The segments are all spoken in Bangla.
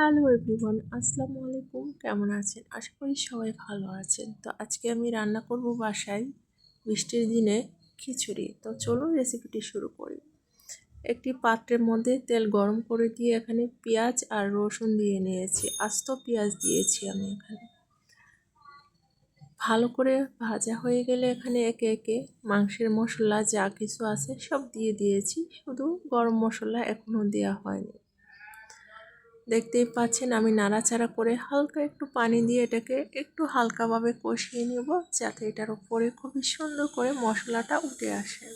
হ্যালো এভরিওয়ান আসসালামু আলাইকুম কেমন আছেন? আশা করি সবাই ভালো আছেন। তো আজকে আমি রান্না করব বাসায় বৃষ্টির দিনে খিচুড়ি। তো চলুন রেসিপিটি শুরু করি। একটি পাত্রের মধ্যে তেল গরম করে দিয়ে এখানে পেঁয়াজ আর রসুন দিয়ে নিয়েছি। আস্ত পেঁয়াজ দিয়েছি আমি এখানে। ভালো করে ভাজা হয়ে গেলে এখানে একে একে মাংসের মশলা যা কিছু আছে সব দিয়ে দিয়েছি। শুধু গরম মশলা এখনও দেওয়া হয়নি। দেখতেই পাচ্ছেন, আমি নাড়াচাড়া করে হালকা একটু পানি দিয়ে এটাকে একটু হালকাভাবে কষিয়ে নেব, যাতে এটার উপরে খুবই সুন্দর করে মশলাটা উঠে আসে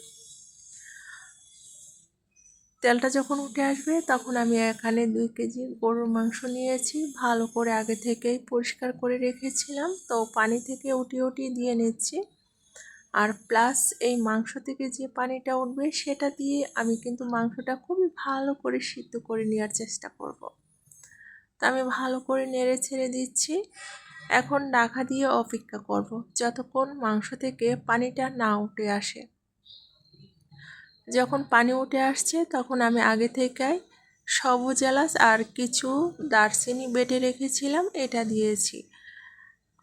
তেলটা যখন উঠে আসবে, তখন আমি এখানে দুই কেজি গরুর মাংস নিয়েছি, ভালো করে আগে থেকেই পরিষ্কার করে রেখেছিলাম, তো পানি থেকে উঠিয়ে উঠিয়ে দিয়ে নিচ্ছি আর প্লাস এই মাংস থেকে যে পানিটা উঠবে, সেটা দিয়ে আমি কিন্তু মাংসটা খুবই ভালো করে সিদ্ধ করে নেওয়ার চেষ্টা করব। তা আমি ভালো করে নেড়ে ছেড়ে দিচ্ছি। এখন ঢাকা দিয়ে অপেক্ষা করব, যতক্ষণ মাংস থেকে পানিটা না উঠে আসে। যখন পানি উঠে আসছে, তখন আমি আগে থেকেই সবুজ এলাচ আর কিছু দারচিনি বেটে রেখেছিলাম, এটা দিয়েছি।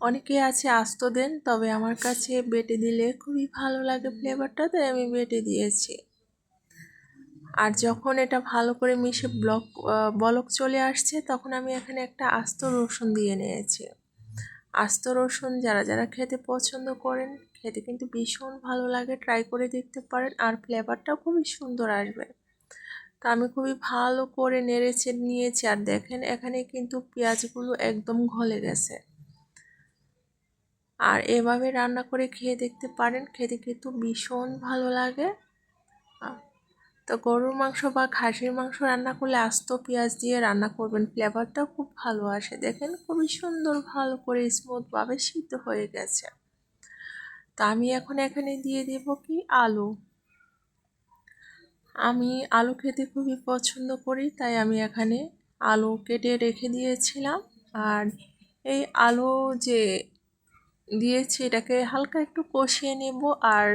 অনেকে আছে আস্ত দেন, তবে আমার কাছে বেটে দিলে খুবই ভালো লাগে ফ্লেভারটা তাই আমি বেটে দিয়েছি। আর যখন এটা ভালো করে মিশে ব্লক বলক চলে আসছে, তখন আমি এখানে একটা আস্ত রসুন দিয়ে নিয়েছি। আস্ত রসুন যারা যারা খেতে পছন্দ করেন, খেতে কিন্তু ভীষণ ভালো লাগে ট্রাই করে দেখতে পারেন, আর ফ্লেভারটাও খুবই সুন্দর আসবে। তো আমি খুবই ভালো করে নেড়েছে নিয়েছি, আর দেখেন এখানে কিন্তু পেঁয়াজগুলো একদম ঘলে গেছে। আর এভাবে রান্না করে খেয়ে দেখতে পারেন, খেতে কিন্তু ভীষণ ভালো লাগে। তো গরুর মাংস বা খাসির মাংস রান্না করলে আস্ত পেঁয়াজ দিয়ে রান্না করবেন। ফ্লেভারটাও খুব ভালো আসে। দেখেন খুবই সুন্দর, ভালো করে স্মুথভাবে সিদ্ধ হয়ে গেছে। তো আমি এখন এখানে দিয়ে দেব কি? আলু। আমি আলু খেতে খুবই পছন্দ করি, তাই আমি এখানে আলু কেটে রেখে দিয়েছিলাম। আর এই আলু যে দিয়েছি, এটাকে হালকা একটু কষিয়ে নেব। আর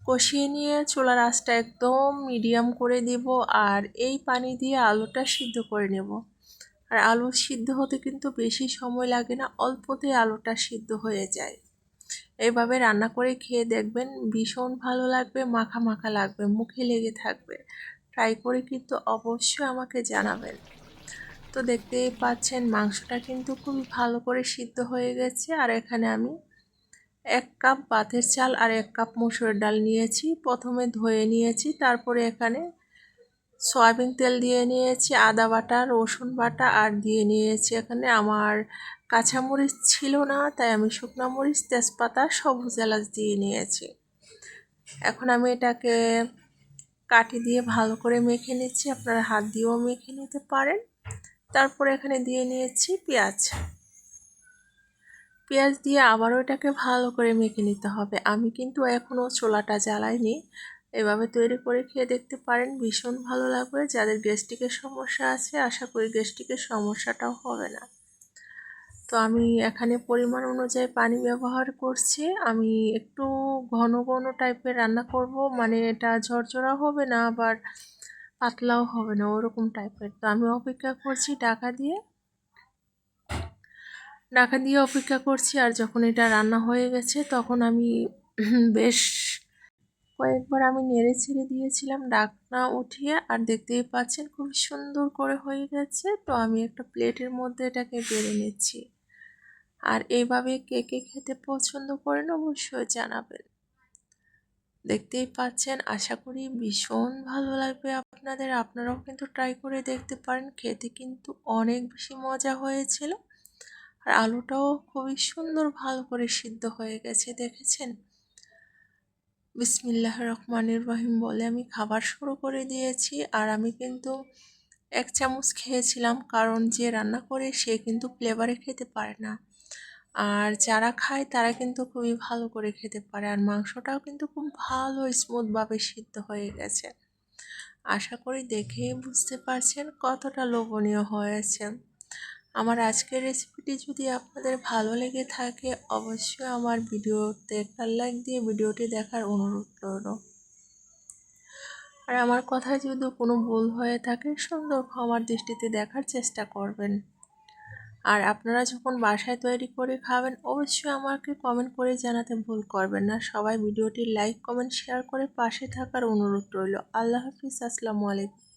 কষিয়ে নিয়ে চুলার আঁচটা একদম মিডিয়াম করে দেব আর এই পানি দিয়ে আলুটা সিদ্ধ করে নেব। আর আলু সিদ্ধ হতে কিন্তু বেশি সময় লাগে না, অল্পতে আলুটা সিদ্ধ হয়ে যায়। এইভাবে রান্না করে খেয়ে দেখবেন ভীষণ ভালো লাগবে, মাখা মাখা লাগবে, মুখে লেগে থাকবে। ট্রাই করে কিন্তু অবশ্যই আমাকে জানাবেন। তো দেখতেই পাচ্ছেন মাংসটা কিন্তু খুবই ভালো করে সিদ্ধ হয়ে গেছে আর এখানে আমি এক কাপ ভাতের চাল আর এক কাপ মসুরের ডাল নিয়েছি। প্রথমে ধুয়ে নিয়েছি, তারপরে এখানে সয়াবিন তেল দিয়ে নিয়েছি, আদা বাটা, রসুন বাটা আর দিয়ে নিয়েছি। এখানে আমার কাঁচামরিচ ছিল না, তাই আমি শুকনো মরিচ, তেজপাতা, সবুজ এলাচ দিয়ে নিয়েছি। এখন আমি এটাকে কাঠি দিয়ে ভালো করে মেখে নিচ্ছি। আপনারা হাত দিয়েও মেখে নিতে পারেন। তারপরে এখানে দিয়ে নিয়েছি পেঁয়াজ। পেঁয়াজ দিয়ে আবারও এটাকে ভালো করে মেখে নিতে হবে। আমি কিন্তু এখনও চোলাটা জ্বালাইনি। এভাবে তৈরি করে খেয়ে দেখতে পারেন, ভীষণ ভালো লাগবে। যাদের গ্যাস্ট্রিকের সমস্যা আছে, আশা করি গ্যাস্ট্রিকের সমস্যাটাও হবে না। তো আমি এখানে পরিমাণ অনুযায়ী পানি ব্যবহার করছি। আমি একটু ঘন ঘন টাইপের রান্না করব। মানে এটা ঝরঝরা হবে না, আবার পাতলাও হবে না, ওরকম টাইপের। তো আমি অপেক্ষা করছি টাকা দিয়ে। ঢাকা দিয়ে অপেক্ষা করছি, আর যখন এটা রান্না হয়ে গেছে তখন আমি বেশ কয়েকবার আমি নেড়ে ছেড়ে দিয়েছিলাম ডাকনা উঠিয়ে, আর দেখতেই পাচ্ছেন খুব সুন্দর করে হয়ে গেছে। তো আমি একটা প্লেটের মধ্যে এটাকে বেড়ে নিচ্ছি। আর এইভাবে কে কে খেতে পছন্দ করেন অবশ্যই জানাবেন। দেখতেই পাচ্ছেন, আশা করি ভীষণ ভালো লাগবে আপনাদের। আপনারাও কিন্তু ট্রাই করে দেখতে পারেন। খেতে কিন্তু অনেক বেশি মজা হয়েছিল। আর আলুটাও খুবই সুন্দর ভালো করে সিদ্ধ হয়ে গেছে, দেখেছেন? বিসমিল্লাহ রহমানির রহিম বলে আমি খাবার শুরু করে দিয়েছি আর আমি কিন্তু এক চামচ খেয়েছিলাম কারণ যে রান্না করে সে কিন্তু ফ্লেভারে খেতে পারে না। আর যারা খায় তারা কিন্তু খুবই ভালো করে খেতে পারে আর মাংসটাও কিন্তু খুব ভালো স্মুথভাবে সিদ্ধ হয়ে গেছে। আশা করি দেখেই বুঝতে পারছেন কতটা লোভনীয় হয়েছে। আমার আজকের রেসিপিটি যদি আপনাদের ভালো লেগে থাকে, অবশ্যই আমার ভিডিওতে একটা লাইক দিয়ে ভিডিওটি দেখার অনুরোধ রইল। আর আমার কথায় যদি কোনো ভুল হয়ে থাকে, সুন্দর ক্ষমার দৃষ্টিতে দেখার চেষ্টা করবেন। আর আপনারা যখন বাসায় তৈরি করে খাবেন, অবশ্যই আমাকে কমেন্ট করে জানাতে ভুল করবেন না। সবাই ভিডিওটি লাইক কমেন্ট শেয়ার করে পাশে থাকার অনুরোধ রইল। আল্লাহ হাফিজ, আসসালামু আলাইকুম।